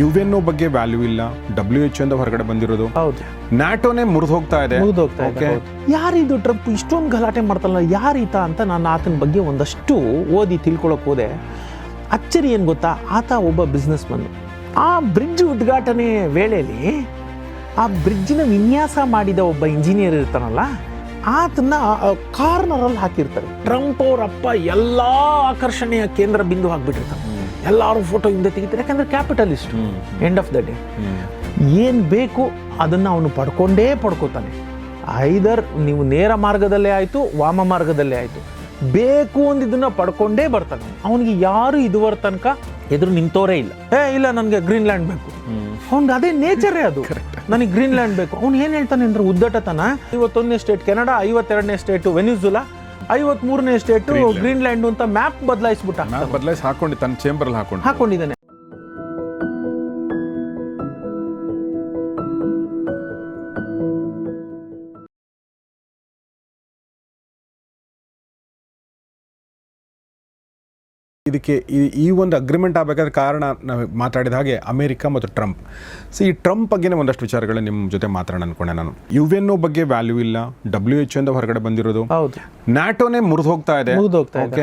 You N ಬಗ್ಗೆ value ಇಲ್ಲ W H ಇಂದ ಹೊರಗಡೆ ಬಂದಿರೋದು. ಹೌದು. ನ್ಯಾಟೋನೇ ಮುರಿದು ಹೋಗ್ತಾ ಇದೆ. Okay. ಇದೆ ಯಾರಿದು ಟ್ರಂಪ್ ಇಷ್ಟೊಂದು ಗಲಾಟೆ ಮಾಡ್ತಾರಲ್ಲ ಯಾರೀತ ಅಂತ ನಾನು ಆತನ ಬಗ್ಗೆ ಒಂದಷ್ಟು ಓದಿ ತಿಳ್ಕೊಳಕ್ ಹೋದೆ. ಅಚ್ಚರಿ ಏನು ಗೊತ್ತಾ? ಆತ ಒಬ್ಬ ಬಿಸ್ನೆಸ್ ಮನ್ ಆ ಬ್ರಿಡ್ಜ್ ಉದ್ಘಾಟನೆ ವೇಳೆಯಲ್ಲಿ ಆ ಬ್ರಿಡ್ಜ್ನ ವಿನ್ಯಾಸ ಮಾಡಿದ ಒಬ್ಬ ಇಂಜಿನಿಯರ್ ಇರ್ತಾನಲ್ಲ ಆತನ ಕಾರ್ನರಲ್ಲಿ ಹಾಕಿರ್ತಾರೆ. ಟ್ರಂಪ್ ಅವರಪ್ಪ ಎಲ್ಲ ಆಕರ್ಷಣೆಯ ಕೇಂದ್ರ ಬಿಂದು ಹಾಕ್ಬಿಟ್ಟಿರ್ತಾನೆ. ಎಲ್ಲರೂ ಫೋಟೋ ಹಿಂದೆ ತೆಗಿತಾರೆ. ಯಾಕಂದ್ರೆ capitalist end of the day ಏನು ಬೇಕು ಅದನ್ನು ಅವನು ಪಡ್ಕೊಂಡೇ ಪಡ್ಕೋತಾನೆ. ಐದರ್ ನೀವು ನೇರ ಮಾರ್ಗದಲ್ಲೇ ಆಯಿತು ವಾಮ ಮಾರ್ಗದಲ್ಲೇ ಆಯಿತು. ಬೇಕು ಅಂದಿದ್ದನ್ನು ಪಡ್ಕೊಂಡೇ ಬರ್ತಾನೆ. ಅವನಿಗೆ ಯಾರು ಇದುವರ ತನಕ ಎದುರು ನಿಂತೋರೇ ಇಲ್ಲ. ಏ ಇಲ್ಲ ನನಗೆ ಗ್ರೀನ್ಲ್ಯಾಂಡ್ ಬೇಕು. ಅವ್ನಿಗೆ ಅದೇ ನೇಚರೇ ಅದು. ನನಗೆ ಗ್ರೀನ್ಲ್ಯಾಂಡ್ ಬೇಕು. ಅವ್ನು ಏನು ಹೇಳ್ತಾನೆ ಅಂದ್ರೆ ಉದ್ದಟತನ? ಇವತ್ತೊಂದನೇ ಸ್ಟೇಟ್ ಕೆನಡಾ ಐವತ್ತೆರಡನೇ ಸ್ಟೇಟು ವೆನ್ಯೂಸುಲಾ ಐವತ್ಮೂರನೇ ಸ್ಟೇಟ್ ಗ್ರೀನ್ಲ್ಯಾಂಡ್ ಅಂತ ಮ್ಯಾಪ್ ಬದಲಾಯಿಸ್ಬಿಟ್ಟ. ಬದಲಾಯಿಸಿ ಹಾಕೊಂಡು ತನ್ನ ಚೇಂಬರ್ ಹಾಕೊಂಡು ಹಾಕೊಂಡಿದ್ದಾನೆ. ಇದಕ್ಕೆ ಈ- ಒಂದು ಅಗ್ರಿಮೆಂಟ್ ಆಗಬೇಕಾದ್ರೆ ಕಾರಣ ನಾವು ಮಾತಾಡಿದ ಹಾಗೆ ಅಮೆರಿಕ ಮತ್ತು ಟ್ರಂಪ್. ಸೊ ಈ ಟ್ರಂಪ್ ಬಗ್ಗೆನೇ ಒಂದಷ್ಟು ವಿಚಾರಗಳು ನಿಮ್ಮ ಜೊತೆ ಮಾತಾಡೋಣ ಅನ್ಕೊಂಡೆ ನಾನು. ಯು ಎನ್ ಬಗ್ಗೆ ವ್ಯಾಲ್ಯೂ ಇಲ್ಲ ಡಬ್ಲ್ಯೂ ಎಚ್ ಇಂದ ಹೊರಗಡೆ ಬಂದಿರೋದು. ನ್ಯಾಟೋನೇ ಮುರಿದು ಹೋಗ್ತಾ ಇದೆ. ಓಕೆ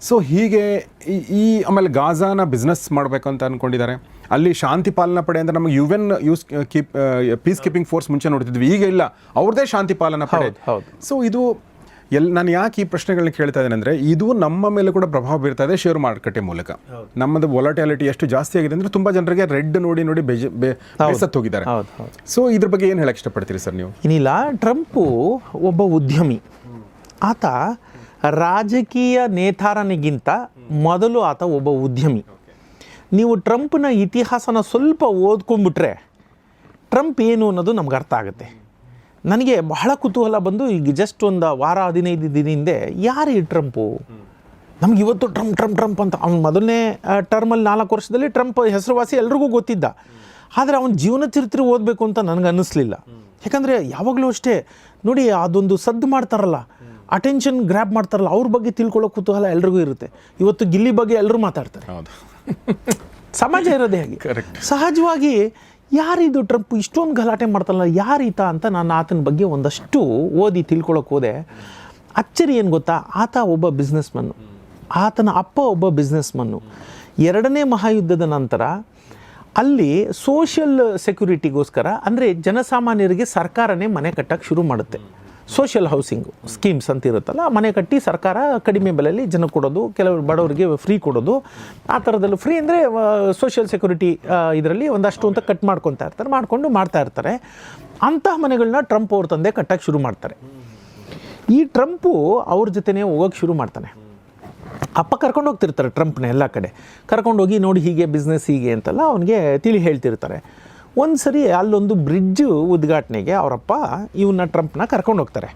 ಸೊ ಹೀಗೆ ಈ- ಆಮೇಲೆ ಗಾಜಾನ ಬಿಸ್ನೆಸ್ ಮಾಡಬೇಕು ಅಂತ ಅನ್ಕೊಂಡಿದ್ದಾರೆ. ಅಲ್ಲಿ ಶಾಂತಿ ಪಾಲನಾ ಪಡೆ ಅಂದ್ರೆ ನಮಗೆ U N use keep peace keeping force ಮುಂಚೆ ನೋಡ್ತಿದ್ವಿ. ಈಗ ಇಲ್ಲ. ಅವ್ರದೇ ಶಾಂತಿ ಪಾಲನಾ ಪಡೆ. ಸೊ ಇದು ಎಲ್ ನಾನು ಯಾಕೆ ಈ ಪ್ರಶ್ನೆಗಳನ್ನ ಕೇಳ್ತಾ ಇದ್ದೇನೆ ಅಂದರೆ ಇದು ನಮ್ಮ ಮೇಲೆ ಕೂಡ ಪ್ರಭಾವ ಬೀರ್ತಾ ಇದೆ ಶೇರ್ ಮಾರುಕಟ್ಟೆ ಮೂಲಕ. ನಮ್ಮದು ವೊಲಟಿಲಿಟಿ ಎಷ್ಟು ಜಾಸ್ತಿ ಆಗಿದೆ ಅಂದರೆ ತುಂಬ ಜನರಿಗೆ ರೆಡ್ ನೋಡಿ ನೋಡಿ ಬೇಜ- ಬೇಸತ್ತು ಹೋಗಿದ್ದಾರೆ. ಹೌದು ಹೌದು. ಸೊ ಇದ್ರ ಬಗ್ಗೆ ಏನು ಹೇಳಕ್ ಇಷ್ಟಪಡ್ತೀರಿ ಸರ್ ನೀವು? ಏನಿಲ್ಲ ಟ್ರಂಪು ಒಬ್ಬ ಉದ್ಯಮಿ. ಆತ ರಾಜಕೀಯ ನೇತಾರನಿಗಿಂತ ಮೊದಲು ಆತ ಒಬ್ಬ ಉದ್ಯಮಿ. ನೀವು ಟ್ರಂಪ್ನ ಇತಿಹಾಸನ ಸ್ವಲ್ಪ ಓದ್ಕೊಂಡ್ಬಿಟ್ರೆ ಟ್ರಂಪ್ ಏನು ಅನ್ನೋದು ನಮ್ಗೆ ಅರ್ಥ ಆಗುತ್ತೆ. ನನಗೆ ಬಹಳ ಕುತೂಹಲ ಬಂದು ಈಗ ಜಸ್ಟ್ ಒಂದು ವಾರ ಹದಿನೈದು ದಿನ ಹಿಂದೆ ಯಾರು ಈ ಟ್ರಂಪು? ನಮ್ಗೆ ಇವತ್ತು ಟ್ರಂಪ್ ಟ್ರಂಪ್ ಟ್ರಂಪ್ ಅಂತ ಅವ್ನು ಮೊದಲನೇ ಟರ್ಮಲ್ಲಿ ನಾಲ್ಕು ವರ್ಷದಲ್ಲಿ ಟ್ರಂಪ್ ಹೆಸರುವಾಸಿ ಎಲ್ರಿಗೂ ಗೊತ್ತಿದ್ದ. ಆದರೆ ಅವನ ಜೀವನ ಚರಿತ್ರೆ ಓದಬೇಕು ಅಂತ ನನಗೆ ಅನ್ನಿಸ್ಲಿಲ್ಲ. ಯಾಕಂದರೆ ಯಾವಾಗಲೂ ಅಷ್ಟೇ ನೋಡಿ ಅದೊಂದು ಸದ್ದು ಮಾಡ್ತಾರಲ್ಲ ಅಟೆನ್ಷನ್ ಗ್ರ್ಯಾಬ್ ಮಾಡ್ತಾರಲ್ಲ ಅವ್ರ ಬಗ್ಗೆ ತಿಳ್ಕೊಳ್ಳೋ ಕುತೂಹಲ ಎಲ್ರಿಗೂ ಇರುತ್ತೆ. ಇವತ್ತು ಗಿಲ್ಲಿ ಬಗ್ಗೆ ಎಲ್ಲರೂ ಮಾತಾಡ್ತಾರೆ. ಸಮಾಜ ಇರೋದೇ ಹಾಗೆ. ಸಹಜವಾಗಿ ಯಾರಿದು ಟ್ರಂಪ್ ಇಷ್ಟೊಂದು ಗಲಾಟೆ ಮಾಡ್ತಾರಲ್ಲ ಯಾರೀತ ಅಂತ ನಾನು ಆತನ ಬಗ್ಗೆ ಒಂದಷ್ಟು ಓದಿ ತಿಳ್ಕೊಳಕ್ಕೆ ಹೋದೆ. ಅಚ್ಚರಿ ಏನು ಗೊತ್ತಾ? ಆತ ಒಬ್ಬ ಬಿಸ್ನೆಸ್ ಮನ್ನು ಆತನ ಅಪ್ಪ ಒಬ್ಬ ಬಿಸ್ನೆಸ್ ಮನ್ನು ಎರಡನೇ ಮಹಾಯುದ್ಧದ ನಂತರ ಅಲ್ಲಿ ಸೋಷಿಯಲ್ ಸೆಕ್ಯುರಿಟಿಗೋಸ್ಕರ ಅಂದರೆ ಜನಸಾಮಾನ್ಯರಿಗೆ ಸರ್ಕಾರನೇ ಮನೆ ಕಟ್ಟಕ್ಕೆ ಶುರು ಮಾಡುತ್ತೆ. ಸೋಷಿಯಲ್ ಹೌಸಿಂಗು ಸ್ಕೀಮ್ಸ್ ಅಂತ ಇರುತ್ತಲ್ಲ ಮನೆ ಕಟ್ಟಿ ಸರ್ಕಾರ ಕಡಿಮೆ ಬೆಲೆಯಲ್ಲಿ ಜನ ಕೊಡೋದು ಕೆಲವರು ಬಡವರಿಗೆ ಫ್ರೀ ಕೊಡೋದು, ಆ ಥರದಲ್ಲಿ ಫ್ರೀ ಅಂದರೆ ಸೋಷಿಯಲ್ ಸೆಕ್ಯೂರಿಟಿ ಇದರಲ್ಲಿ ಒಂದಷ್ಟು ಅಂತ ಕಟ್ ಮಾಡ್ಕೊತಾ ಇರ್ತಾರೆ, ಮಾಡಿಕೊಂಡು ಮಾಡ್ತಾ ಇರ್ತಾರೆ. ಅಂತಹ ಮನೆಗಳನ್ನ ಟ್ರಂಪ್ ಅವ್ರ ತಂದೆ ಕಟ್ಟಕ್ಕೆ ಶುರು ಮಾಡ್ತಾರೆ. ಈ ಟ್ರಂಪು ಅವ್ರ ಜೊತೆನೇ ಹೋಗೋಕೆ ಶುರು ಮಾಡ್ತಾನೆ. ಅಪ್ಪ ಕರ್ಕೊಂಡು ಹೋಗ್ತಿರ್ತಾರೆ ಟ್ರಂಪ್ನ ಎಲ್ಲ ಕಡೆ. ಕರ್ಕೊಂಡೋಗಿ ನೋಡಿ ಹೀಗೆ ಬಿಸ್ನೆಸ್ ಹೀಗೆ ಅಂತೆಲ್ಲ, ಅವನಿಗೆ ತಿಳಿ ಹೇಳ್ತಿರ್ತಾರೆ. ಒಂದು ಸರಿ ಅಲ್ಲೊಂದು ಬ್ರಿಡ್ಜ್ ಉದ್ಘಾಟನೆಗೆ ಅವರಪ್ಪ ಇವನ್ನ ಟ್ರಂಪ್ನ ಕರ್ಕೊಂಡು ಹೋಗ್ತಾರೆ.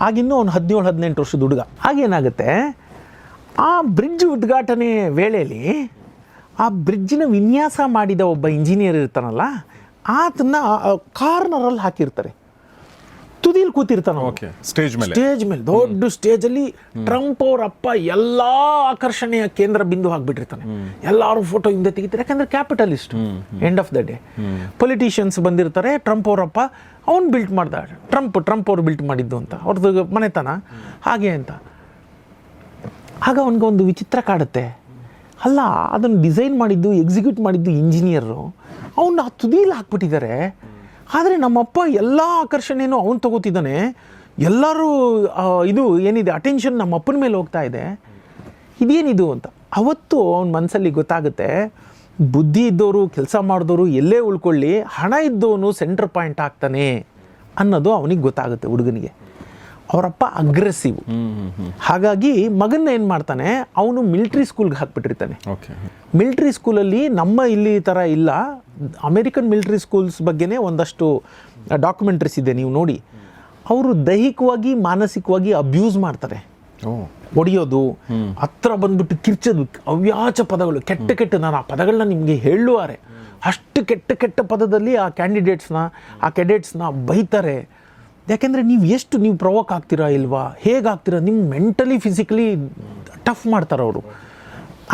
ಆಗಿನ್ನೂ ಅವ್ನು ಹದಿನೇಳು, ಹದಿನೆಂಟು ವರ್ಷದ ಹುಡುಗ. ಆಗೇನಾಗುತ್ತೆ ಆ ಬ್ರಿಡ್ಜ್ ಉದ್ಘಾಟನೆ ವೇಳೆಯಲ್ಲಿ ಆ ಬ್ರಿಡ್ಜಿನ ವಿನ್ಯಾಸ ಮಾಡಿದ ಒಬ್ಬ ಇಂಜಿನಿಯರ್ ಇರ್ತಾನಲ್ಲ ಆತನ ಕಾರ್ನರಲ್ಲಿ ಹಾಕಿರ್ತಾರೆ. ತುದಿಲಿ ಕೂತಿರ್ತಾನ ಓಕೆ ಸ್ಟೇಜ್ ಮೇಲೆ. ಸ್ಟೇಜ್ ಮೇಲೆ. ದೊಡ್ಡ ಸ್ಟೇಜ್ ಅಲ್ಲಿ ಟ್ರಂಪ್ ಅವ್ರ ಅಪ್ಪ ಎಲ್ಲಾ ಆಕರ್ಷಣೆಯ ಕೇಂದ್ರ ಬಿಂದು ಹಾಕ್ಬಿಟ್ಟಿರ್ತಾನೆ. ಎಲ್ಲಾರು ಫೋಟೋ ಹಿಂದೆ ತೆಗಿತಾರೆ. ಯಾಕಂದ್ರೆ capitalist end of the day politicians ಬಂದಿರ್ತಾರೆ. ಟ್ರಂಪ್ ಅವರಪ್ಪ ಅವ್ನು ಬಿಲ್ಟ್ ಮಾಡ್ದ. ಟ್ರಂಪ್ ಟ್ರಂಪ್ ಅವ್ರು ಬಿಲ್ಟ್ ಮಾಡಿದ್ದು ಅಂತ. ಅವ್ರದ್ದು ಮನೆತನ. ಹಾಗೆ ಅಂತ. ಆಗ ಅವನಿಗೆ ಒಂದು ವಿಚಿತ್ರ ಕಾಡುತ್ತೆ. ಅಲ್ಲ ಅದನ್ನು ಡಿಸೈನ್ ಮಾಡಿದ್ದು ಎಕ್ಸಿಕ್ಯೂಟ್ ಮಾಡಿದ್ದು ಇಂಜಿನಿಯರು ಅವನ್ನ ಆ ತುದಿಯಲ್ಲಿ ಹಾಕ್ಬಿಟ್ಟಿದ್ದಾರೆ ಆದರೆ ನಮ್ಮಪ್ಪ ಎಲ್ಲ ಆಕರ್ಷಣೆಯೂ ಅವನು ತಗೋತಿದ್ದಾನೆ. ಎಲ್ಲರೂ ಇದು ಏನಿದೆ ಅಟೆನ್ಷನ್ ನಮ್ಮ ಅಪ್ಪನ ಮೇಲೆ ಹೋಗ್ತಾ ಇದೆ. ಇದೇನಿದು ಅಂತ. ಅವತ್ತು ಅವನ ಮನಸ್ಸಲ್ಲಿ ಗೊತ್ತಾಗುತ್ತೆ, ಬುದ್ಧಿ ಇದ್ದವರು ಕೆಲಸ ಮಾಡಿದವರು ಎಲ್ಲೇ ಉಳ್ಕೊಳ್ಳಿ, ಹಣ ಇದ್ದವನು ಸೆಂಟ್ರ್ ಪಾಯಿಂಟ್ ಆಗ್ತಾನೆ ಅನ್ನೋದು ಅವನಿಗೆ ಗೊತ್ತಾಗುತ್ತೆ ಹುಡುಗನಿಗೆ. ಅವರಪ್ಪ ಅಗ್ರೆಸಿವ್ ಹಾಗಾಗಿ ಮಗನ್ನ ಏನು ಮಾಡ್ತಾನೆ ಅವನು ಮಿಲಿಟ್ರಿ ಸ್ಕೂಲ್ಗೆ ಹಾಕ್ಬಿಟ್ಟಿರ್ತಾನೆ. ಮಿಲಿಟ್ರಿ ಸ್ಕೂಲಲ್ಲಿ ನಮ್ಮ ಇಲ್ಲಿ ಥರ ಇಲ್ಲ. ಅಮೇರಿಕನ್ ಮಿಲಿಟ್ರಿ ಸ್ಕೂಲ್ಸ್ ಬಗ್ಗೆನೇ ಒಂದಷ್ಟು ಡಾಕ್ಯುಮೆಂಟ್ರೀಸ್ ಇದೆ ನೀವು ನೋಡಿ. ಅವರು ದೈಹಿಕವಾಗಿ ಮಾನಸಿಕವಾಗಿ ಅಬ್ಯೂಸ್ ಮಾಡ್ತಾರೆ. ಒಡೆಯೋದು ಹೊಡೆಯೋದು ಹತ್ರ ಬಂದ್ಬಿಟ್ಟು ಕಿರ್ಚೋದು ಅವ್ಯಾಚ ಪದಗಳು ಕೆಟ್ಟ ಕೆಟ್ಟ ನಾನು ಆ ಪದಗಳನ್ನ ನಿಮಗೆ ಹೇಳುವಾರೆ. ಅಷ್ಟು ಕೆಟ್ಟ ಕೆಟ್ಟ ಪದದಲ್ಲಿ ಆ ಕ್ಯಾಂಡಿಡೇಟ್ಸ್ನ ಆ ಕೆಡೆಟ್ಸ್ನ ಬೈತಾರೆ. ಯಾಕೆಂದರೆ ನೀವು ಎಷ್ಟು ನೀವು ಪ್ರವೋಕ್ ಆಗ್ತೀರಾ ಇಲ್ವಾ? ಹೇಗಾಗ್ತೀರಾ? ನಿಮ್ಮ ಮೆಂಟಲಿ ಫಿಸಿಕಲಿ ಟಫ್ ಮಾಡ್ತಾರೆ ಅವರು.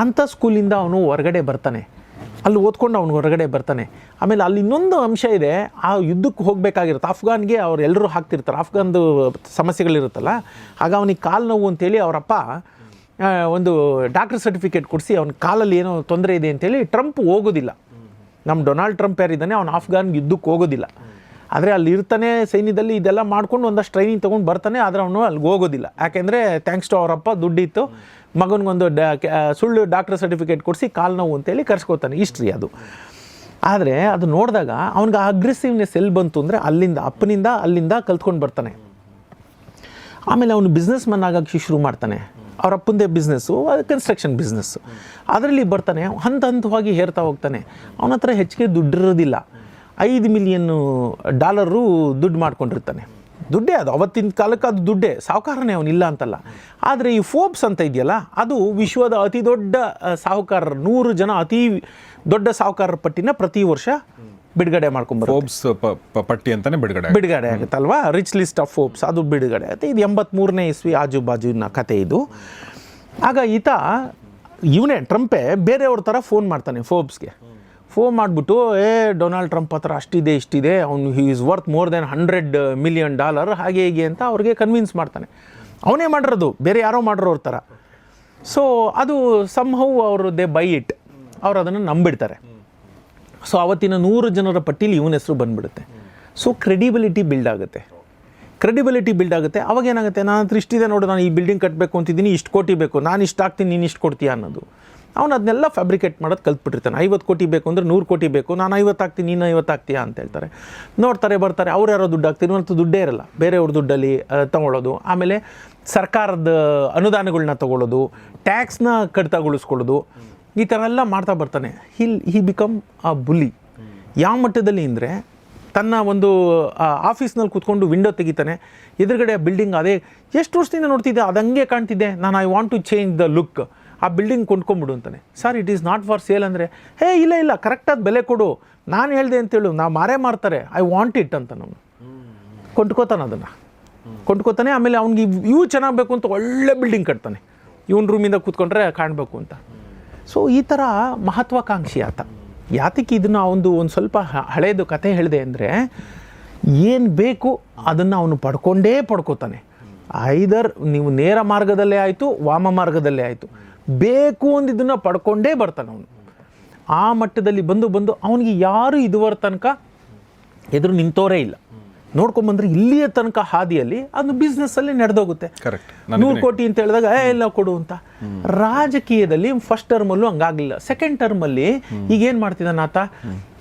ಅಂಥ ಸ್ಕೂಲಿಂದ ಅವನು ಹೊರಗಡೆ ಬರ್ತಾನೆ. ಅಲ್ಲಿ ಓದ್ಕೊಂಡು ಅವ್ನು ಹೊರಗಡೆ ಬರ್ತಾನೆ. ಆಮೇಲೆ ಅಲ್ಲಿ ಇನ್ನೊಂದು ಅಂಶ ಇದೆ, ಆ ಯುದ್ಧಕ್ಕೆ ಹೋಗಬೇಕಾಗಿರುತ್ತೆ. ಅಫ್ಘಾನ್ಗೆ ಎಲ್ಲರೂ ಹಾಕ್ತಿರ್ತಾರೆ. ಅಫ್ಘಾನ್ದು ಸಮಸ್ಯೆಗಳಿರುತ್ತಲ್ಲ, ಆಗ ಅವನಿಗೆ ಕಾಲು ನೋವು ಅಂತೇಳಿ ಅವರಪ್ಪ ಒಂದು ಡಾಕ್ಟರ್ ಸರ್ಟಿಫಿಕೇಟ್ ಕೊಡಿಸಿ ಅವ್ನ ಕಾಲಲ್ಲಿ ಏನೋ ತೊಂದರೆ ಇದೆ ಅಂತೇಳಿ ಟ್ರಂಪ್ ಹೋಗೋದಿಲ್ಲ. ನಮ್ಮ ಡೊನಾಲ್ಡ್ ಟ್ರಂಪ್ ಯಾರಿದ್ದಾನೆ, ಅವ್ನು ಅಫ್ಘಾನ್ಗೆ ಯುದ್ಧಕ್ಕೆ ಹೋಗೋದಿಲ್ಲ. ಆದರೆ ಅಲ್ಲಿ ಇರ್ತಾನೆ ಸೈನ್ಯದಲ್ಲಿ ಇದೆಲ್ಲ ಮಾಡ್ಕೊಂಡು ಒಂದಷ್ಟು ಟ್ರೈನಿಂಗ್ ತೊಗೊಂಡು ಬರ್ತಾನೆ, ಆದರೆ ಅವನು ಅಲ್ಲಿಗೆ ಹೋಗೋದಿಲ್ಲ. ಯಾಕೆಂದರೆ ಥ್ಯಾಂಕ್ಸ್ ಟು ಅವರಪ್ಪ ದುಡ್ಡಿತ್ತು. ಮಗನಿಗೊಂದು ಡ ಸುಳ್ಳು ಡಾಕ್ಟರ್ ಸರ್ಟಿಫಿಕೇಟ್ ಕೊಡಿಸಿ ಕಾಲು ನೋವು ಅಂತೇಳಿ ಕರ್ಸ್ಕೋತಾನೆ ಹಿಸ್ಟ್ರಿ ಅದು. ಆದರೆ ಅದು ನೋಡಿದಾಗ ಅವ್ನಿಗೆ ಅಗ್ರೆಸಿವ್ನೆಸ್ ಎಲ್ಲಿ ಬಂತು ಅಂದರೆ ಅಲ್ಲಿಂದ, ಅಪ್ಪನಿಂದ ಅಲ್ಲಿಂದ ಕಲ್ತ್ಕೊಂಡು ಬರ್ತಾನೆ. ಆಮೇಲೆ ಅವನು ಬಿಸ್ನೆಸ್ ಮನ್ ಆಗೋಕ್ಕೆ ಶುರು ಮಾಡ್ತಾನೆ. ಅವ್ರ ಅಪ್ಪಂದೇ ಬಿಸ್ನೆಸ್ಸು ಅದು ಕನ್ಸ್ಟ್ರಕ್ಷನ್ ಬಿಸ್ನೆಸ್ಸು ಅದರಲ್ಲಿ ಬರ್ತಾನೆ, ಹಂತ ಹಂತವಾಗಿ ಹೇರ್ತಾ ಹೋಗ್ತಾನೆ. ಅವನ ಹತ್ರ ಹೆಚ್ಚಿಗೆ ದುಡ್ಡಿರೋದಿಲ್ಲ. ಐದು ಮಿಲಿಯನ್ನು ಡಾಲರು ದುಡ್ಡು ಮಾಡ್ಕೊಂಡಿರ್ತಾನೆ. ದುಡ್ಡೇ ಅದು. ಅವತ್ತಿನ ಕಾಲಕ್ಕೆ ಅದು ದುಡ್ಡೇ. ಸಾಹುಕಾರನೇ ಅವನಿಲ್ಲ ಅಂತಲ್ಲ. ಆದರೆ ಈ ಫೋಬ್ಸ್ ಅಂತ ಇದೆಯಲ್ಲ ಅದು ವಿಶ್ವದ ಅತಿ ದೊಡ್ಡ ಸಾಹುಕಾರ ಸಾಹುಕಾರರು ನೂರು ಜನ ಅತಿ ದೊಡ್ಡ ಸಾಹುಕಾರರ ಪಟ್ಟಿನ ಪ್ರತಿ ವರ್ಷ ಬಿಡುಗಡೆ ಮಾಡ್ಕೊಂಬರು ಫೋಬ್ಸ್ ಪಟ್ಟಿ ಅಂತಾನೆ ಬಿಡುಗಡೆ. ಬಿಡುಗಡೆ ಆಗುತ್ತಲ್ವಾ ರಿಚ್ ಲಿಸ್ಟ್ ಆಫ್ ಫೋಬ್ಸ್ ಅದು ಬಿಡುಗಡೆ ಆಗುತ್ತೆ. ಇದು ಎಂಬತ್ಮೂರನೇ ಇಸ್ವಿ ಆಜು ಬಾಜುನ ಕತೆ ಇದು. ಆಗ ಈತ ಇವನೇ ಟ್ರಂಪೆ ಬೇರೆಯವ್ರ ಥರ ಫೋನ್ ಮಾಡ್ತಾನೆ ಫೋಬ್ಸ್ಗೆ ಫೋನ್ ಮಾಡಿಬಿಟ್ಟು, ಏ, ಡೊನಾಲ್ಡ್ ಟ್ರಂಪ್ ಹತ್ರ ಅಷ್ಟಿದೆ, ಇಷ್ಟಿದೆ. ಅವನು he is worth more than hundred million dollar ಹಾಗೆ, ಹೀಗೆ ಅಂತ ಅವ್ರಿಗೆ ಕನ್ವಿನ್ಸ್ ಮಾಡ್ತಾನೆ. ಅವನೇ ಮಾಡಿರೋದು, ಬೇರೆ ಯಾರೋ ಮಾಡಿರೋರ ಥರ. ಸೊ ಅದು ಸಂಹೌ ಅವರು ದೇ ಬೈ ಇಟ್ ಅವ್ರು ಅದನ್ನು ನಂಬಿಡ್ತಾರೆ. ಸೊ ಅವತ್ತಿನ ನೂರು ಜನರ ಪಟ್ಟಿಲಿ ಇವನ ಹೆಸರು ಬಂದ್ಬಿಡುತ್ತೆ. ಸೊ ಕ್ರೆಡಿಬಿಲಿಟಿ ಬಿಲ್ಡ್ ಆಗುತ್ತೆ. ಕ್ರೆಡಿಬಿಲಿಟಿ ಬಿಲ್ಡ್ ಆಗುತ್ತೆ. ಅವಾಗ ಏನಾಗುತ್ತೆ? ನಾನು ಹತ್ರ ಇಷ್ಟಿದೆ ನೋಡು, ನಾನು ಈ ಬಿಲ್ಡಿಂಗ್ ಕಟ್ಟಬೇಕು ಅಂತಿದ್ದೀನಿ, ಇಷ್ಟು ಕೋಟಿ ಬೇಕು. ನಾನು ಇಷ್ಟು ಹಾಕ್ತೀನಿ, ನೀನು ಇಷ್ಟು ಕೊಡ್ತೀಯ? ಅನ್ನೋದು. ಅವನು ಅದನ್ನೆಲ್ಲ ಫ್ಯಾಬ್ರಿಕೇಟ್ ಮಾಡೋದು ಕಲ್ತ್ಬಿಟ್ಟಿರ್ತಾನೆ. ಐವತ್ತು ಕೋಟಿ ಬೇಕು ಅಂದರೆ ನೂರು ಕೋಟಿ ಬೇಕು. ನಾನು ಐವತ್ತು ಹಾಕ್ತೀನಿ, ನೀನು ಐವತ್ತು ಹಾಕ್ತೀಯಾ ಅಂತ ಹೇಳ್ತಾರೆ. ನೋಡ್ತಾರೆ, ಬರ್ತಾರೆ. ಅವ್ರು ಯಾರೋ ದುಡ್ಡು ಹಾಕ್ತೀನಿ ಅಂತ ದುಡ್ಡೇ ಇರಲ್ಲ. ಬೇರೆಯವ್ರ ದುಡ್ಡಲ್ಲಿ ತೊಗೊಳ್ಳೋದು ಆಮೇಲೆ ಸರ್ಕಾರದ ಅನುದಾನಗಳನ್ನ ತಗೊಳ್ಳೋದು ಟ್ಯಾಕ್ಸ್ನ ಕಡಿತಗೊಳಿಸ್ಕೊಳ್ಳೋದು, ಈ ಥರ ಎಲ್ಲ ಮಾಡ್ತಾ ಬರ್ತಾನೆ. Hill he become a bully ಯಾವ ಮಟ್ಟದಲ್ಲಿ ಅಂದರೆ ತನ್ನ ಒಂದು ಆಫೀಸ್ನಲ್ಲಿ ಕೂತ್ಕೊಂಡು ವಿಂಡೋ ತೆಗಿತಾನೆ. ಎದುರುಗಡೆ ಬಿಲ್ಡಿಂಗ್ ಅದೇ, ಎಷ್ಟು ವರ್ಷದಿಂದ ನೋಡ್ತಿದ್ದೆ? ಅದು ಹಂಗೆ ಕಾಣ್ತಿದ್ದೆ. ನಾನು I want to change the look ಆ ಬಿಲ್ಡಿಂಗ್ ಕೊಂಡ್ಕೊಂಬಿಡು ಅಂತಾನೆ. Sir it is not for sale ಅಂದರೆ. ಹೇ, ಇಲ್ಲ ಇಲ್ಲ ಕರೆಕ್ಟಾದ ಬೆಲೆ ಕೊಡು. ನಾನು ಹೇಳಿದೆ ಅಂತೇಳು ನಾವು ಮಾರೇ ಮಾರ್ತಾರೆ ಐ ವಾಂಟ್ ಇಟ್ ಅಂತ ನಾನು ಕೊಂಡ್ಕೋತಾನೆ ಅದನ್ನು. ಕೊಂಡ್ಕೋತಾನೆ, ಆಮೇಲೆ ಅವ್ನಿಗೆ ಇವು ಚೆನ್ನಾಗಿ ಬೇಕು ಅಂತ ಒಳ್ಳೆ ಬಿಲ್ಡಿಂಗ್ ಕಟ್ತಾನೆ. ಇವನ್ ರೂಮಿಂದ ಕೂತ್ಕೊಂಡ್ರೆ ಕಾಣಬೇಕು ಅಂತ. ಸೊ ಈ ಥರ ಮಹತ್ವಾಕಾಂಕ್ಷಿ ಆತ. ಯಾತಕ್ಕೆ ಇದನ್ನು ಒಂದು ಒಂದು ಸ್ವಲ್ಪ ಹಳೆಯದು ಕತೆ ಹೇಳಿದೆ ಅಂದರೆ, ಏನು ಬೇಕು ಅದನ್ನು ಅವನು ಪಡ್ಕೊಂಡೇ ಪಡ್ಕೋತಾನೆ. ಐದರ್ ನೀವು ನೇರ ಮಾರ್ಗದಲ್ಲೇ ಆಯಿತು, ವಾಮ ಮಾರ್ಗದಲ್ಲೇ ಆಯಿತು. ಬೇಕು ಅಂದಿದ್ದನ್ನು ಪಡ್ಕೊಂಡೇ ಬರ್ತಾನೆ ಅವನು. ಆ ಮಟ್ಟದಲ್ಲಿ ಬಂದು ಬಂದು ಅವನಿಗೆ ಯಾರು ಇದುವರ ತನಕ ಎದುರು ನಿಂತೋರೇ ಇಲ್ಲ. ನೋಡ್ಕೊಂಬಂದ್ರೆ ಇಲ್ಲಿಯ ತನಕ ಹಾದಿಯಲ್ಲಿ ಅದು ಬಿಸ್ನೆಸ್ಸಲ್ಲಿ ನಡೆದೋಗುತ್ತೆ. Correct. ನೂರು ಕೋಟಿ ಅಂತ ಹೇಳಿದಾಗ ಎಲ್ಲ ಇಲ್ಲ ಕೊಡು ಅಂತ. ರಾಜಕೀಯದಲ್ಲಿ ಫಸ್ಟ್ ಟರ್ಮಲ್ಲೂ ಹಂಗಾಗಲಿಲ್ಲ ಸೆಕೆಂಡ್ ಟರ್ಮಲ್ಲಿ ಈಗ ಏನು ಮಾಡ್ತಿದ್ದಾನೆ ಆತ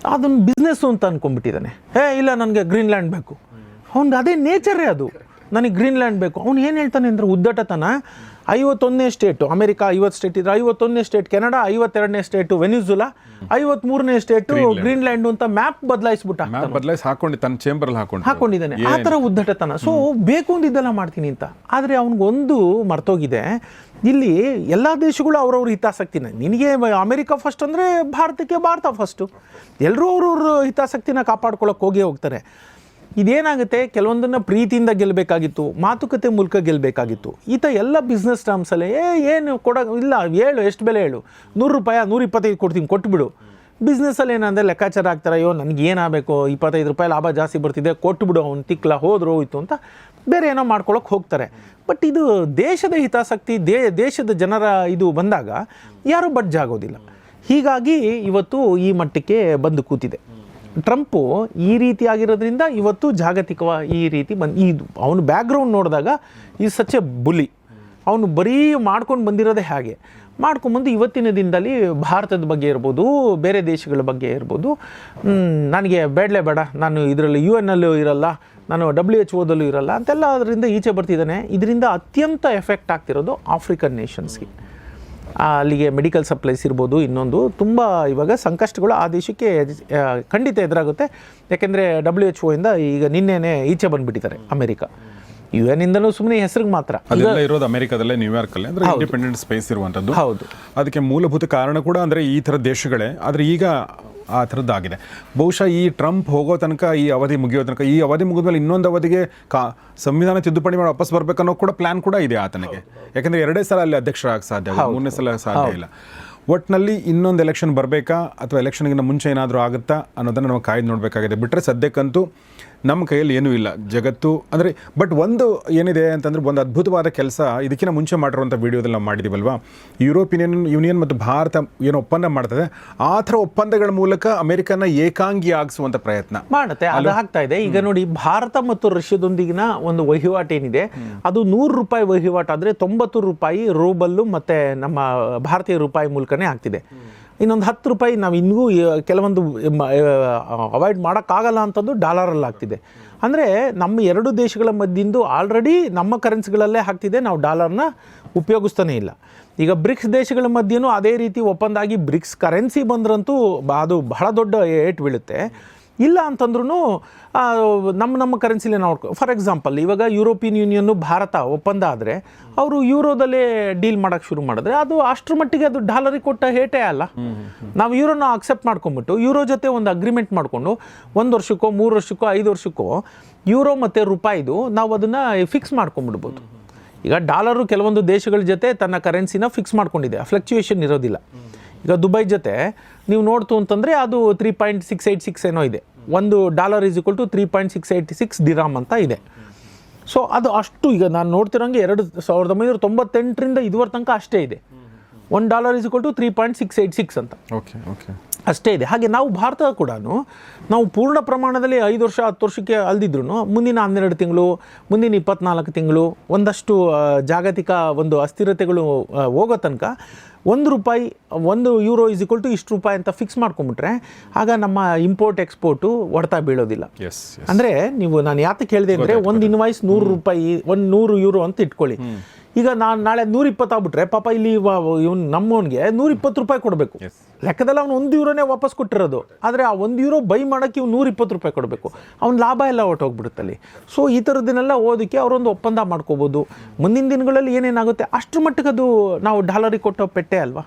ಅದನ್ನ ಬಿಸ್ನೆಸ್ಸು ಅಂತ ಅನ್ಕೊಂಡ್ಬಿಟ್ಟಿದ್ದಾನೆ. ಏ ಇಲ್ಲ ನನಗೆ ಗ್ರೀನ್ಲ್ಯಾಂಡ್ ಬೇಕು. ಅವ್ನಿಗೆ ಅದೇ ನೇಚರೇ ಅದು. ನನಗೆ ಗ್ರೀನ್ಲ್ಯಾಂಡ್ ಬೇಕು. ಅವ್ನು ಏನು ಹೇಳ್ತಾನೆ ಅಂದರೆ ಉದ್ದಟತನ? ಐವತ್ತೊಂದನೇ ಸ್ಟೇಟು. ಅಮೆರಿಕ ಐವತ್ತು ಸ್ಟೇಟ್ ಇದ್ರೆ ಐವತ್ತೊಂದನೇ ಸ್ಟೇಟ್ ಕೆನಡಾ ಐವತ್ತೆರಡನೇ ಸ್ಟೇಟು ವೆನಿಜುಲಾ ಐವತ್ಮೂರನೇ ಸ್ಟೇಟು ಗ್ರೀನ್ಲ್ಯಾಂಡ್. ಅಂತ ಮ್ಯಾಪ್ ಬದಲಾಯಿಸ್ಬಿಟ್ಟ. ಬದಲಾಯಿಸಿ ಹಾಕೊಂಡು ತನ್ನ ಚೇಂಬರ್ ಹಾಕೊಂಡು. ಹಾಕೊಂಡಿದ್ದಾನೆ. ಆ ಥರ ಉದ್ದಟತನ. ಸೊ ಬೇಕು ಅಂದಿದ್ದೆಲ್ಲ ಮಾಡ್ತೀನಿ ಅಂತ. ಆದರೆ ಅವ್ನಿಗೊಂದು ಮರ್ತೋಗಿದೆ. ಇಲ್ಲಿ ಎಲ್ಲ ದೇಶಗಳು ಅವ್ರವ್ರ ಹಿತಾಸಕ್ತಿನ. ನಿನಗೆ ಅಮೆರಿಕ ಫಸ್ಟ್ ಅಂದರೆ ಭಾರತಕ್ಕೆ ಭಾರತ ಫಸ್ಟು ಎಲ್ಲರೂ ಅವ್ರವ್ರ ಹಿತಾಸಕ್ತಿನ ಕಾಪಾಡ್ಕೊಳ್ಳೋಕೆ ಹೋಗೇ ಹೋಗ್ತಾರೆ. ಇದೇನಾಗುತ್ತೆ? ಕೆಲವೊಂದನ್ನ ಪ್ರೀತಿಯಿಂದ ಗೆಲ್ಲಬೇಕಾಗಿತ್ತು ಮಾತುಕತೆ ಮೂಲಕ ಗೆಲ್ಲಬೇಕಾಗಿತ್ತು ಈತ ಎಲ್ಲ ಬಿಸ್ನೆಸ್ ಟರ್ಮ್ಸಲ್ಲೇ ಏ, ಏನು ಕೊಡ, ಇಲ್ಲ, ಹೇಳು, ಎಷ್ಟು ಬೆಲೆ ಹೇಳು? ನೂರು ರೂಪಾಯಿ? ನೂರ ಇಪ್ಪತ್ತೈದು ಕೊಡ್ತೀನಿ, ಕೊಟ್ಬಿಡು. ಬಿಸ್ನೆಸ್ಸಲ್ಲಿ ಏನಂದರೆ ಲೆಕ್ಕಾಚಾರ ಆಗ್ತಾರೆ, ಅಯ್ಯೋ, ನನಗೆ ಏನಾಗಬೇಕು? ಇಪ್ಪತ್ತೈದು ರೂಪಾಯಿ ಲಾಭ ಜಾಸ್ತಿ ಬರ್ತಿದೆ, ಕೊಟ್ಬಿಡು, ಅವ್ನು ತಿಕ್ಲ, ಹೋದ್ರು ಹೋಯ್ತು ಅಂತ. ಬೇರೆ ಏನೋ ಮಾಡ್ಕೊಳಕ್ಕೆ ಹೋಗ್ತಾರೆ. ಬಟ್ ಇದು ದೇಶದ ಹಿತಾಸಕ್ತಿ, ದೇ, ದೇಶದ ಜನರ ಇದು ಬಂದಾಗ ಯಾರೂ ಬಡ್ಜಾಗೋದಿಲ್ಲ ಹೀಗಾಗಿ ಇವತ್ತು ಈ ಮಟ್ಟಕ್ಕೆ ಬಂದು ಕೂತಿದೆ. ಟ್ರಂಪು ಈ ರೀತಿ ಆಗಿರೋದ್ರಿಂದ ಇವತ್ತು ಜಾಗತಿಕವ ಈ ರೀತಿ ಬಂದು ಈ ಅವನು ಬ್ಯಾಕ್ಗ್ರೌಂಡ್ ನೋಡಿದಾಗ ಈ ಸಚ್ ಎ ಬುಲಿ. ಅವನು ಬರೀ ಮಾಡ್ಕೊಂಡು ಬಂದಿರೋದೇ ಹಾಗೆ. ಮಾಡ್ಕೊಂಬಂದು ಇವತ್ತಿನ ದಿನದಲ್ಲಿ ಭಾರತದ ಬಗ್ಗೆ ಇರ್ಬೋದು, ಬೇರೆ ದೇಶಗಳ ಬಗ್ಗೆ ಇರ್ಬೋದು. ನನಗೆ ಬೇಡಲೇ ಬೇಡ. ನಾನು ಇದರಲ್ಲಿ ಯು ಎನ್ ಅಲ್ಲೂ ಇರಲ್ಲ. ನಾನು ಡಬ್ಲ್ಯೂ ಎಚ್ ಓದಲ್ಲೂ ಇರಲ್ಲ. ಅಂತೆಲ್ಲ ಅದರಿಂದ ಈಚೆ ಬರ್ತಿದ್ದಾನೆ. ಇದರಿಂದ ಅತ್ಯಂತ ಎಫೆಕ್ಟ್ ಆಗ್ತಿರೋದು ಆಫ್ರಿಕನ್ ನೇಷನ್ಸ್ಗೆ ಅಲ್ಲಿಗೆ ಮೆಡಿಕಲ್ ಸಪ್ಲೈಸ್ ಇರ್ಬೋದು ಇನ್ನೊಂದು. ತುಂಬ ಇವಾಗ ಸಂಕಷ್ಟಗಳು ಆ ದೇಶಕ್ಕೆ ಖಂಡಿತ ಎದುರಾಗುತ್ತೆ. ಯಾಕೆಂದರೆ ಡಬ್ಲ್ಯೂ ಎಚ್ ಇಂದ ಈಗ ನಿನ್ನೆನೆ ಈಚೆ ಬಂದುಬಿಟ್ಟಿದ್ದಾರೆ ಅಮೆರಿಕ. ಯು ಎನ್ ಇಂದನೂ ಸುಮ್ಮನೆ ಹೆಸರಿಗೆ ಮಾತ್ರ. ಅದೆಲ್ಲ ಇರೋದು ಅಮೆರಿಕದಲ್ಲೇ ನ್ಯೂಯಾರ್ಕ್ ಅಲ್ಲಿ. ಅಂದ್ರೆ ಇಂಡಿಪೆಂಡೆಂಟ್ ಸ್ಪೇಸ್ ಇರುವಂತದ್ದು ಹೌದು. ಅದಕ್ಕೆ ಮೂಲಭೂತ ಕಾರಣ ಕೂಡ ಅಂದ್ರೆ ಈ ಥರ ದೇಶಗಳೇ. ಆದ್ರೆ ಈಗ ಆ ಥರದ್ದಾಗಿದೆ. ಬಹುಶಃ ಈ ಟ್ರಂಪ್ ಹೋಗೋ ತನಕ ಈ ಅವಧಿ ಮುಗಿಯೋ ತನಕ ಈ ಅವಧಿ ಮುಗಿದ ಮೇಲೆ ಇನ್ನೊಂದು ಅವಧಿಗೆ ಕಾ ಸಂವಿಧಾನ ತಿದ್ದುಪಡಿ ಮಾಡಿ ವಾಪಸ್ ಬರಬೇಕನ್ನೋ ಕೂಡ ಪ್ಲಾನ್ ಕೂಡ ಇದೆ ಆತನಿಗೆ. ಯಾಕಂದರೆ ಎರಡೇ ಸಲ ಅಲ್ಲಿ ಅಧ್ಯಕ್ಷರಾಗಕ್ಕೆ ಸಾಧ್ಯ. ಮೂರನೇ ಸಲ ಸಾಧ್ಯ ಇಲ್ಲ. ಒಟ್ಟಿನಲ್ಲಿ ಇನ್ನೊಂದು ಎಲೆಕ್ಷನ್ ಬರಬೇಕಾ ಅಥವಾ ಎಲೆಕ್ಷನ್ಗಿಂತ ಮುಂಚೆ ಏನಾದರೂ ಆಗುತ್ತಾ ಅನ್ನೋದನ್ನು ನಾವು ಕಾಯ್ದು ನೋಡಬೇಕಾಗಿದೆ. ಬಿಟ್ಟರೆ ಸದ್ಯಕ್ಕಂತೂ ನಮ್ಮ ಕೈಯಲ್ಲಿ ಏನೂ ಇಲ್ಲ. ಜಗತ್ತು ಅಂದರೆ ಬಟ್ ಒಂದು ಏನಿದೆ ಅಂತಂದ್ರೆ ಒಂದು ಅದ್ಭುತವಾದ ಕೆಲಸ ಇದಕ್ಕಿಂತ ಮುಂಚೆ ಮಾಡಿರುವಂಥ ವಿಡಿಯೋದಲ್ಲಿ ನಾವು ಮಾಡಿದ್ದೀವಲ್ವಾ? ಯುರೋಪಿಯನ್ ಯೂನಿಯನ್ ಮತ್ತು ಭಾರತ ಏನು ಒಪ್ಪಂದ ಮಾಡ್ತದೆ. ಆ ಥರ ಒಪ್ಪಂದಗಳ ಮೂಲಕ ಅಮೆರಿಕನ ಏಕಾಂಗಿ ಆಗಿಸುವಂಥ ಪ್ರಯತ್ನ. ಮಾಡುತ್ತೆ. ಅದು ಆಗ್ತಾ ಇದೆ. ಈಗ ನೋಡಿ ಭಾರತ ಮತ್ತು ರಷ್ಯಾದೊಂದಿಗಿನ ಒಂದು ವಹಿವಾಟು ಏನಿದೆ ಅದು ನೂರು ರೂಪಾಯಿ ವಹಿವಾಟು ಆದರೆ ತೊಂಬತ್ತು ರೂಪಾಯಿ ರೂಬಲ್ಲು ಮತ್ತು ನಮ್ಮ ಭಾರತೀಯ ರೂಪಾಯಿ ಮೂಲಕನೇ ಆಗ್ತಿದೆ. ಇನ್ನೊಂದು ಹತ್ತು ರೂಪಾಯಿ ನಾವು ಇನ್ನೂ ಕೆಲವೊಂದು ಅವಾಯ್ಡ್ ಮಾಡೋಕ್ಕಾಗಲ್ಲ ಅಂತಂದು ಡಾಲರಲ್ಲಿ ಆಗ್ತಿದೆ. ಅಂದರೆ ನಮ್ಮ ಎರಡು ದೇಶಗಳ ಮಧ್ಯಂದು ಆಲ್ರೆಡಿ ನಮ್ಮ ಕರೆನ್ಸಿಗಳಲ್ಲೇ ಆಗ್ತಿದೆ, ನಾವು ಡಾಲರ್ನ ಉಪಯೋಗಿಸ್ತಾನೇ ಇಲ್ಲ. ಈಗ ಬ್ರಿಕ್ಸ್ ದೇಶಗಳ ಮಧ್ಯೆನೂ ಅದೇ ರೀತಿ ಒಪ್ಪಂದಾಗಿ ಬ್ರಿಕ್ಸ್ ಕರೆನ್ಸಿ ಬಂದ್ರಂತೂ ಅದು ಬಹಳ ದೊಡ್ಡ ಏಟ್ ಬೀಳುತ್ತೆ. ಇಲ್ಲ ಅಂತಂದ್ರೂ ನಮ್ಮ ನಮ್ಮ ಕರೆನ್ಸಿಲೇ ನಾವು ಫಾರ್ ಎಕ್ಸಾಂಪಲ್ ಇವಾಗ ಯುರೋಪಿಯನ್ ಯೂನಿಯನ್ನು ಭಾರತ ಒಪ್ಪಂದ ಆದರೆ, ಅವರು ಯೂರೋದಲ್ಲೇ ಡೀಲ್ ಮಾಡೋಕ್ಕೆ ಶುರು ಮಾಡಿದ್ರೆ, ಅದು ಅಷ್ಟರ ಮಟ್ಟಿಗೆ ಅದು ಡಾಲರಿಗೆ ಕೊಟ್ಟ ಹೇಟೇ ಅಲ್ಲ. ನಾವು ಯೂರೋನ ಅಕ್ಸೆಪ್ಟ್ ಮಾಡ್ಕೊಂಬಿಟ್ಟು, ಯೂರೋ ಜೊತೆ ಒಂದು ಅಗ್ರಿಮೆಂಟ್ ಮಾಡಿಕೊಂಡು, ಒಂದು ವರ್ಷಕ್ಕೋ, ಮೂರು ವರ್ಷಕ್ಕೋ, ಐದು ವರ್ಷಕ್ಕೋ, ಯೂರೋ ಮತ್ತು ರೂಪಾಯಿದು ನಾವು ಅದನ್ನು ಫಿಕ್ಸ್ ಮಾಡ್ಕೊಂಬಿಡ್ಬೋದು. ಈಗ ಡಾಲರು ಕೆಲವೊಂದು ದೇಶಗಳ ಜೊತೆ ತನ್ನ ಕರೆನ್ಸಿನ ಫಿಕ್ಸ್ ಮಾಡ್ಕೊಂಡಿದೆ ಫ್ಲಕ್ಚುಯೇಷನ್ ಇರೋದಿಲ್ಲ. ಈಗ ದುಬೈ ಜೊತೆ ನೀವು ನೋಡ್ತು ಅಂತಂದರೆ ಅದು three point six eight six ಏನೋ ಇದೆ. ಒಂದು dollar is equal to three point six eight six dirham ಅಂತ ಇದೆ. ಸೊ ಅದು ಅಷ್ಟು ಈಗ ನಾನು ನೋಡ್ತಿರೋಂಗೆ ಎರಡು ಸಾವಿರದ ಒಂಬೈನೂರ ತೊಂಬತ್ತೆಂಟರಿಂದ ಇದುವರೆ ತನಕ ಅಷ್ಟೇ ಇದೆ. One dollar is equal to three point six eight six ಅಂತ. ಓಕೆ ಓಕೆ ಅಷ್ಟೇ ಇದೆ. ಹಾಗೆ ನಾವು ಭಾರತ ಕೂಡ ನಾವು ಪೂರ್ಣ ಪ್ರಮಾಣದಲ್ಲಿ ಐದು ವರ್ಷ ಹತ್ತು ವರ್ಷಕ್ಕೆ ಅಲ್ದಿದ್ರು ಮುಂದಿನ ಹನ್ನೆರಡು ತಿಂಗಳು ಮುಂದಿನ ಇಪ್ಪತ್ನಾಲ್ಕು ತಿಂಗಳು ಒಂದಷ್ಟು ಜಾಗತಿಕ ಒಂದು ಅಸ್ಥಿರತೆಗಳು ಹೋಗೋ ತನಕ ಒಂದು ರೂಪಾಯಿ ಒಂದು ಯೂರೋ ಇಸ್ ಇಕ್ವಲ್ ಟು ಇಷ್ಟು ರೂಪಾಯಿ ಅಂತ ಫಿಕ್ಸ್ ಮಾಡ್ಕೊಂಬಿಟ್ರೆ ಆಗ ನಮ್ಮ ಇಂಪೋರ್ಟ್ ಎಕ್ಸ್ಪೋರ್ಟು ಹೊಡೆತ ಬೀಳೋದಿಲ್ಲ. ಎಸ್ ಅಂದ್ರೆ ನೀವು ನಾನು ಯಾತಕ್ಕೆ ಹೇಳಿದೆ ಅಂದರೆ ಒಂದು ಇನ್ವಾಯ್ಸ್ ನೂರು ರೂಪಾಯಿ ಒಂದು ನೂರು ಯೂರೋ ಅಂತ ಇಟ್ಕೊಳ್ಳಿ. ಈಗ ನಾನು ನಾಳೆ ನೂರ ಇಪ್ಪತ್ತಾಗ್ಬಿಟ್ರೆ ಪಾಪ ಇಲ್ಲಿ ಇವ್ನು ನಮ್ಮವನಿಗೆ ನೂರ ಇಪ್ಪತ್ತು ರೂಪಾಯಿ ಕೊಡಬೇಕು. ಲೆಕ್ಕದಲ್ಲಿ ಅವ್ನು ಒಂದು ಯೂರೋನೇ ವಾಪಸ್ ಕೊಟ್ಟಿರೋದು. ಆದರೆ ಆ ಒಂದು ಯೂರೋ ಬೈ ಮಾಡೋಕ್ಕೆ ಇವ್ನು ನೂರ ಇಪ್ಪತ್ತು ರೂಪಾಯಿ ಕೊಡಬೇಕು. ಅವ್ನ ಲಾಭ ಎಲ್ಲ ಹೊಟ್ಟೋಗ್ಬಿಡುತ್ತಲ್ಲಿ ಸೊ ಈ ಥರದ್ದನ್ನೆಲ್ಲ ಓದೋಕ್ಕೆ ಅವರೊಂದು ಒಪ್ಪಂದ ಮಾಡ್ಕೋಬೋದು. ಮುಂದಿನ ದಿನಗಳಲ್ಲಿ ಏನೇನಾಗುತ್ತೆ? ಅಷ್ಟರ ಮಟ್ಟಿಗೆ ಅದು ನಾವು ಡಾಲರಿಗೆ ಕೊಟ್ಟೋ ಪೆಟ್ಟೆ ಅಲ್ವಾ?